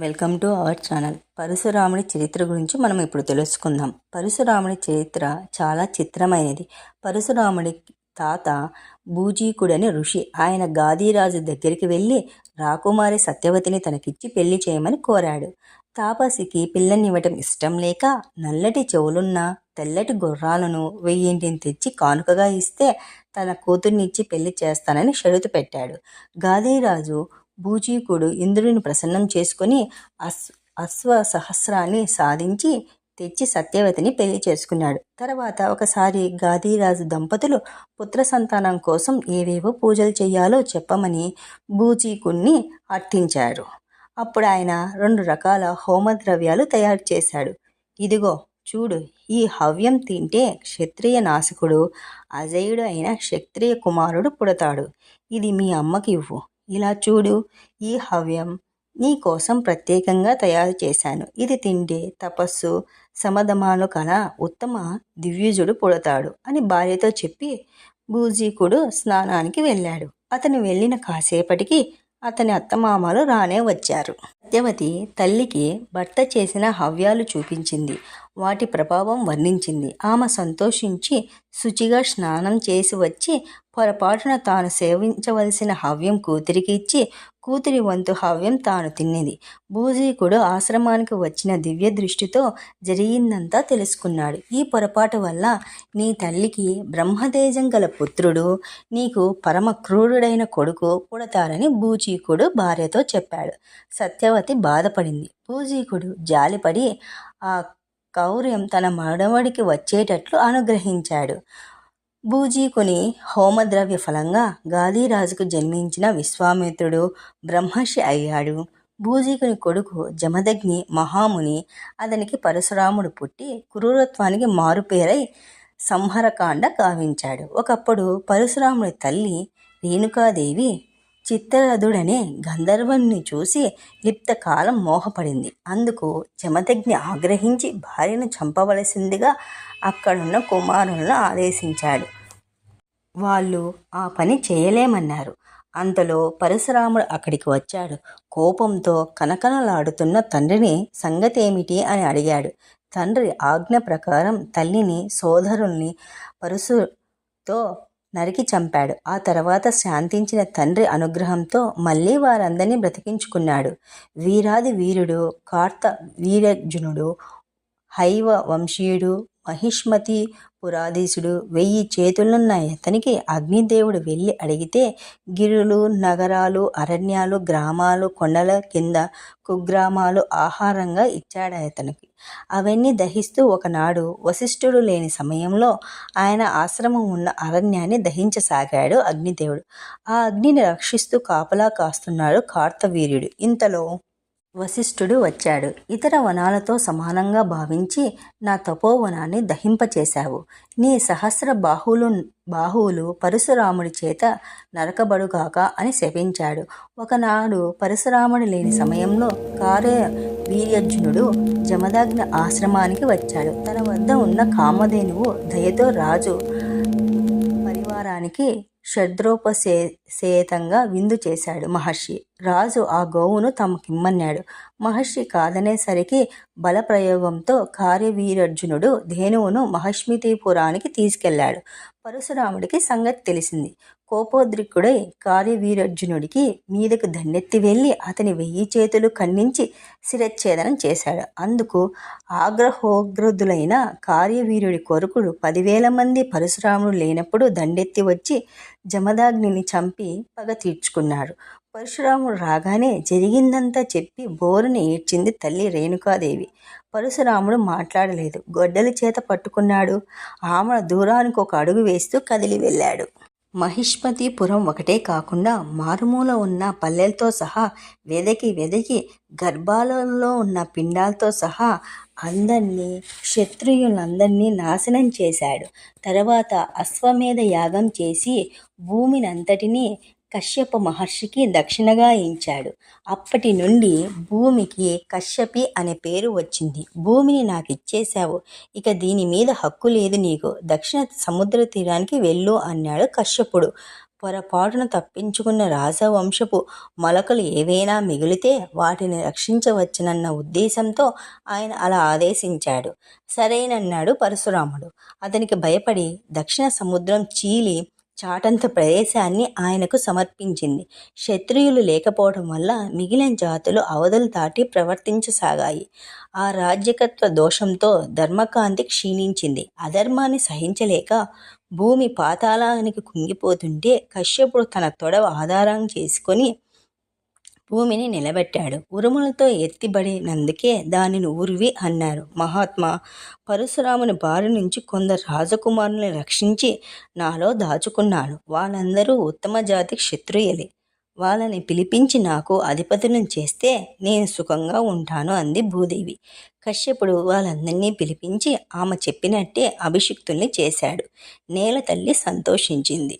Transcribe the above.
Welcome to our channel. పరశురాముడి చరిత్ర గురించి మనం ఇప్పుడు తెలుసుకుందాం. పరశురాముడి చరిత్ర చాలా చిత్రమైనది. పరశురాముడి తాత భూజీకుడని ఋషి. ఆయన గాదీరాజు దగ్గరికి వెళ్ళి రాకుమారి సత్యవతిని తనకిచ్చి పెళ్ళి చేయమని కోరాడు. తాపసికి పిల్లనివ్వటం ఇష్టం లేక నల్లటి చెవులున్న తెల్లటి గుర్రాలను వెయ్యింటిని తెచ్చి కానుకగా ఇస్తే తన కూతుర్నిచ్చి పెళ్ళి చేస్తానని షరతు పెట్టాడు. గాదీరాజు భూజీకుడు ఇంద్రుడిని ప్రసన్నం చేసుకుని అశ్ అశ్వ సహస్రాన్ని సాధించి తెచ్చి సత్యవతిని పెళ్ళి చేసుకున్నాడు. తర్వాత ఒకసారి గాదీరాజు దంపతులు పుత్ర సంతానం కోసం ఏవేవో పూజలు చేయాలో చెప్పమని భూజీకుణ్ణి అర్థించారు అప్పుడు ఆయన రెండు రకాల హోమద్రవ్యాలు తయారు చేశాడు. ఇదిగో చూడు ఈ హవ్యం తింటే క్షత్రియ నాశకుడు అజయుడు అయిన క్షత్రియ కుమారుడు పుడతాడు. ఇది మీ అమ్మకి ఇవ్వు. ఇలా చూడు ఈ హవ్యం నీ కోసం ప్రత్యేకంగా తయారు చేశాను. ఇది తింటే తపస్సు సమధమాను కల ఉత్తమ దివ్యుజుడు పుడతాడు అని భార్యతో చెప్పి భూజీకుడు స్నానానికి వెళ్ళాడు. అతను వెళ్ళిన కాసేపటికి అతని అత్తమామలు రానే వచ్చారు. సత్యవతి తల్లికి భర్త చేసిన హవ్యాలు చూపించింది. వాటి ప్రభావం వర్ణించింది. ఆమె సంతోషించి శుచిగా స్నానం చేసి వచ్చి పొరపాటున తాను సేవించవలసిన హవ్యం కూతురికి ఇచ్చి కూతురి వంతు హవ్యం తాను తిన్నది. భూజీకుడు ఆశ్రమానికి వచ్చిన దివ్య దృష్టితో జరిగిందంతా తెలుసుకున్నాడు. ఈ పొరపాటు వల్ల నీ తల్లికి బ్రహ్మతేజం గల పుత్రుడు నీకు పరమ క్రూరుడైన కొడుకు పుడతారని భూజీకుడు భార్యతో చెప్పాడు. సత్యవతి బాధపడింది. పూజీకుడు జాలిపడి ఆ కౌర్యం తన మడవడికి వచ్చేటట్లు అనుగ్రహించాడు. భూజీకుని హోమద్రవ్య ఫలంగా గాదిరాజుకు జన్మించిన విశ్వామిత్రుడు బ్రహ్మర్షి అయ్యాడు. భూజీకుని కొడుకు జమదగ్ని మహాముని అతనికి పరశురాముడు పుట్టి క్రూరత్వానికి మారుపేరై సంహరకాండ కావించాడు ఒకప్పుడు పరశురాముడి తల్లి రేణుకాదేవి చిత్రరథుడనే గంధర్వుణ్ణి చూసి లిప్తకాలం మోహపడింది. అందుకు జమదగ్ని ఆగ్రహించి భార్యను చంపవలసిందిగా అక్కడున్న కుమారులను ఆదేశించాడు. వాళ్ళు ఆ పని చేయలేమన్నారు. అంతలో పరశురాముడు అక్కడికి వచ్చాడు. కోపంతో కనకనలాడుతున్న తండ్రిని సంగతేమిటి అని అడిగాడు. తండ్రి ఆజ్ఞ ప్రకారం తల్లిని సోదరుల్ని పరశుతో నరికి చంపాడు. ఆ తర్వాత శాంతించిన తండ్రి అనుగ్రహంతో మళ్ళీ వారందరినీ బ్రతికించుకున్నాడు. వీరాది వీరుడు కార్త వీరజునుడు హైవ వంశీయుడు మహిష్మతి పురాధీసుడు వెయ్యి చేతులున్న ఇతనికి అగ్నిదేవుడు వెళ్ళి అడిగితే గిరులు నగరాలు అరణ్యాలు గ్రామాలు కొండల కింద కుగ్రామాలు ఆహారంగా ఇచ్చాడు అతనికి. అవన్నీ దహిస్తూ ఒకనాడు వశిష్ఠుడు లేని సమయంలో ఆయన ఆశ్రమం ఉన్న అరణ్యాన్ని దహించసాగాడు అగ్నిదేవుడు. ఆ అగ్నిని రక్షిస్తూ కాపలా కాస్తున్నాడు కార్తవీర్యుడు. ఇంతలో వశిష్ఠుడు వచ్చాడు. ఇతర వనాలతో సమానంగా భావించి నా తపోవనాన్ని దహింపచేశావు. నీ సహస్ర బాహువులు బాహువులు పరశురాముడి చేత నరకబడుగాక అని శపించాడు. ఒకనాడు పరశురాముడు లేని సమయంలో కార్య వీర్యర్జునుడు జమదగ్న ఆశ్రమానికి వచ్చాడు. తన వద్ద ఉన్న కామధేనువు దయతో రాజు పరివారానికి సేతంగా విందు చేశాడు మహర్షి. రాజు ఆ గోవును తమకిమ్మన్నాడు. మహర్షి కాదనేసరికి బలప్రయోగంతో కార్యవీరర్జునుడు ధేనువును మహష్మితీపురానికి తీసుకెళ్ళాడు. పరశురాముడికి సంగతి తెలిసింది. కోపోద్రిక్కుడై కార్యవీరర్జునుడికి మీదకు దండెత్తి వెళ్ళి అతని వెయ్యి చేతులు ఖండించి శిరచ్ఛేదనం చేశాడు. అందుకు ఆగ్రహోగ్రదులైన కార్యవీరుడి కొరుకుడు పదివేల మంది పరశురాముడు లేనప్పుడు దండెత్తి వచ్చి జమదాగ్నిని చంపి పగ తీర్చుకున్నాడు. పరశురాముడు రాగానే జరిగిందంతా చెప్పి బోరుని ఏడ్చింది తల్లి రేణుకాదేవి. పరశురాముడు మాట్లాడలేదు. గొడ్డలి చేత పట్టుకున్నాడు. ఆమె దూరానికి ఒక అడుగు వేస్తూ కదిలి వెళ్ళాడు. మహిష్మతిపురం ఒకటే కాకుండా మారుమూల ఉన్న పల్లెలతో సహా వెదకి వెదకి గర్భాలలో ఉన్న పిండాలతో సహా అందరినీ క్షత్రియులందరినీ నాశనం చేశాడు. తర్వాత అశ్వమేధ యాగం చేసి భూమిని అంతటినీ కశ్యప మహర్షికి దక్షిణగా ఇచ్చాడు అప్పటి నుండి భూమికి కశ్యపి అనే పేరు వచ్చింది. భూమిని నాకు ఇచ్చేశావు ఇక దీని మీద హక్కు లేదు నీకు. దక్షిణ సముద్ర తీరానికి వెళ్ళు అన్నాడు కశ్యపుడు. పొరపాటున తప్పించుకున్న రాజవంశపు మొలకలు ఏవైనా మిగిలితే వాటిని రక్షించవచ్చునన్న ఉద్దేశంతో ఆయన అలా ఆదేశించాడు. సరేనన్నాడు పరశురాముడు. అతనికి భయపడి దక్షిణ సముద్రం చీలి చాటంత ప్రదేశాన్ని ఆయనకు సమర్పించింది. క్షత్రియులు లేకపోవడం వల్ల మిగిలిన జాతులు అవధులు దాటి ప్రవర్తించసాగాయి. ఆ రాజ్యకత్వ దోషంతో ధర్మకాంతి క్షీణించింది. అధర్మాన్ని సహించలేక భూమి పాతాళానికి కుంగిపోతుంటే కశ్యపుడు తన తొడవ ఆధారం చేసుకొని భూమిని నిలబెట్టాడు. ఉరుములతో ఎత్తిబడినందుకే దానిని ఉరివి అన్నారు. మహాత్మా పరశురాముని బారి నుంచి కొందరు రాజకుమారుని రక్షించి నాలో దాచుకున్నాను వాళ్ళందరూ ఉత్తమ జాతి క్షత్రియులే. వాళ్ళని పిలిపించి నాకు అధిపతులను చేస్తే నేను సుఖంగా ఉంటాను అంది భూదేవి. కశ్యపుడు వాళ్ళందరినీ పిలిపించి ఆమె చెప్పినట్టే అభిషిక్తుల్ని చేశాడు. నేల తల్లి సంతోషించింది.